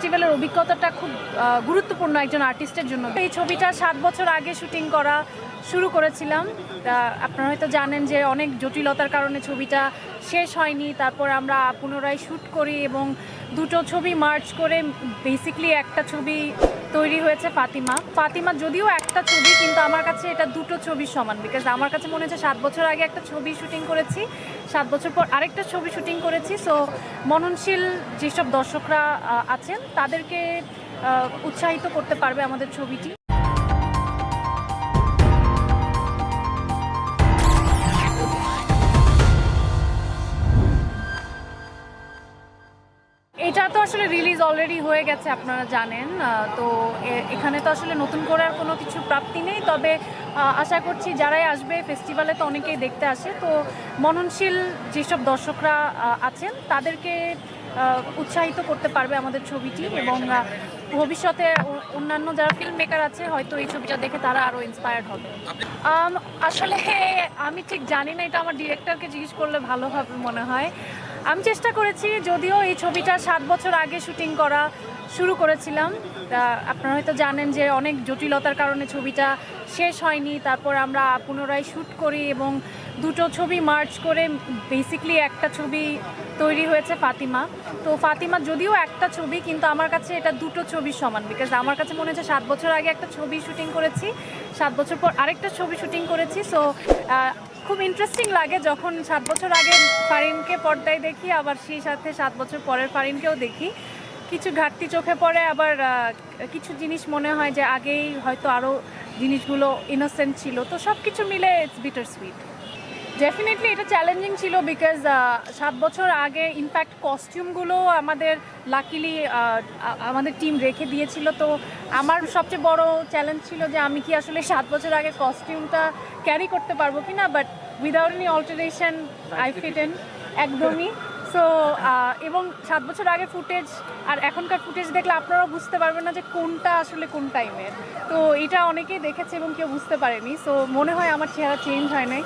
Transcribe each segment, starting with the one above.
ফেস্টিভ্যালের অভিজ্ঞতাটা খুব গুরুত্বপূর্ণ একজন আর্টিস্টের জন্য। এই ছবিটা সাত বছর আগে শুটিং করা শুরু করেছিলাম। আপনারা হয়তো জানেন যে অনেক জটিলতার কারণে ছবিটা শেষ হয়নি। তারপর আমরা পুনরায় শ্যুট করি এবং দুটো ছবি মার্চ করে বেসিকলি একটা ছবি তৈরি হয়েছে ফাতিমা। ফাতিমা যদিও একটা ছবি, কিন্তু আমার কাছে এটা দুটো ছবির সমান বিকজ আমার কাছে মনে হচ্ছে সাত বছর আগে একটা ছবি শুটিং করেছি, সাত বছর পর আরেকটা ছবি শুটিং করেছি। সো মননশীল যেসব দর্শকরা আছেন, তাদেরকে উৎসাহিত করতে পারবে আমাদের ছবিটি। আসলে রিলিজ অলরেডি হয়ে গেছে, আপনারা জানেন। তো এখানে তো আসলে নতুন করে আর কোনো কিছু প্রাপ্তি নেই। তবে আশা করছি যারাই আসবে ফেস্টিভ্যালে তো অনেকেই দেখতে আসে। তো মননশীল যেসব দর্শকরা আছেন, তাদেরকে উৎসাহিত করতে পারবে আমাদের ছবিটি এবং ভবিষ্যতে অন্যান্য যারা ফিল্ম মেকার আছে, হয়তো এই ছবিটা দেখে তারা আরও ইন্সপায়ার্ড হবে। আসলে আমি ঠিক জানি না, এটা আমার ডিরেক্টরকে জিজ্ঞেস করলে ভালো হবে মনে হয়। আমি চেষ্টা করেছি, যদিও এই ছবিটা সাত বছর আগে শুটিং করা শুরু করেছিলাম। আপনারা হয়তো জানেন যে অনেক জটিলতার কারণে ছবিটা শেষ হয়নি। তারপর আমরা পুনরায় শ্যুট করি এবং দুটো ছবি মার্চ করে বেসিকলি একটা ছবি তৈরি হয়েছে ফাতিমা। তো ফাতিমা যদিও একটা ছবি, কিন্তু আমার কাছে এটা দুটো ছবির সমান বিকজ আমার কাছে মনে হচ্ছে সাত বছর আগে একটা ছবি শুটিং করেছি, সাত বছর পর আরেকটা ছবি শুটিং করেছি। সো খুব ইন্টারেস্টিং লাগে যখন সাত বছর আগে ফারিনকে পর্দায় দেখি, আবার সেই সাথে সাত বছর পরের ফারিনকেও দেখি। কিছু ঘাটতি চোখে পড়ে, আবার কিছু জিনিস মনে হয় যে আগেই হয়তো আরও জিনিসগুলো ইনোসেন্ট ছিল। তো সব কিছু মিলে ইটস বিটার সুইট ডেফিনেটলি এটা চ্যালেঞ্জিং ছিল বিকজ সাত বছর আগে ইনফ্যাক্ট কস্টিউমগুলো আমাদের লাকিলি আমাদের টিম রেখে দিয়েছিল। তো আমার সবচেয়ে বড় চ্যালেঞ্জ ছিল যে আমি কি আসলে সাত বছর আগে কস্টিউমটা ক্যারি করতে পারব কি না but without any alteration I fit in একদমই। সো এবং সাত বছর আগে ফুটেজ আর এখনকার ফুটেজ দেখলে আপনারাও বুঝতে পারবেন না যে কোনটা আসলে কোন টাইমের তো এটা অনেকেই দেখেছে এবং কেউ বুঝতে পারেনি। সো মনে হয় আমার চেহারা চেঞ্জ হয় নাই।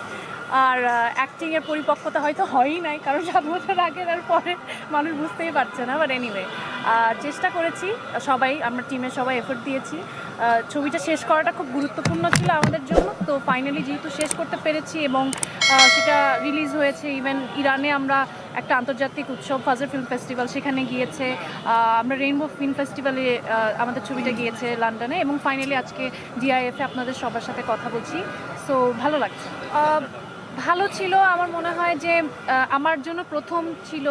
আর অ্যাক্টিংয়ের পরিপক্কতা হয়তো হয়ই নাই, কারণ সাত বছর আগের আর পরে মানুষ বুঝতেই পারছে না বাট এনিওয়ে চেষ্টা করেছি, সবাই, আমরা টিমের সবাই এফোর্ট দিয়েছি ছবিটা শেষ করাটা খুব গুরুত্বপূর্ণ ছিল আমাদের জন্য, তো ফাইনালি যেহেতু শেষ করতে পেরেছি এবং সেটা রিলিজ হয়েছে ইভেন ইরানে আমরা একটা আন্তর্জাতিক উৎসব ফাজার ফিল্ম ফেস্টিভ্যাল সেখানে গিয়েছে আমরা রেইনবো ফিল্ম ফেস্টিভ্যালে আমাদের ছবিটা গিয়েছে লন্ডনে এবং ফাইনালি আজকে ডিআইএফে আপনাদের সবার সাথে কথা বলছি সো ভালো লাগছে। ভালো ছিল, আমার মনে হয় যে আমার জন্য প্রথম ছিল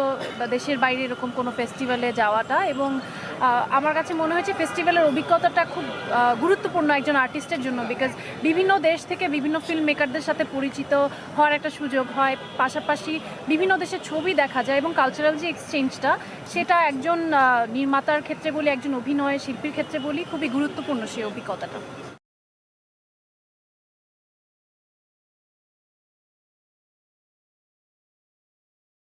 দেশের বাইরে এরকম কোনো ফেস্টিভ্যালে যাওয়াটা এবং আমার কাছে মনে হয়েছে ফেস্টিভ্যালের অভিজ্ঞতাটা খুব গুরুত্বপূর্ণ একজন আর্টিস্টের জন্য বিকজ বিভিন্ন দেশ থেকে বিভিন্ন ফিল্ম মেকারদের সাথে পরিচিত হওয়ার একটা সুযোগ হয়। পাশাপাশি বিভিন্ন দেশের ছবি দেখা যায় এবং কালচারাল যে এক্সচেঞ্জটা সেটা একজন নির্মাতার ক্ষেত্রে বলি, একজন অভিনয় শিল্পীর ক্ষেত্রে বলি, খুবই গুরুত্বপূর্ণ সেই অভিজ্ঞতাটা।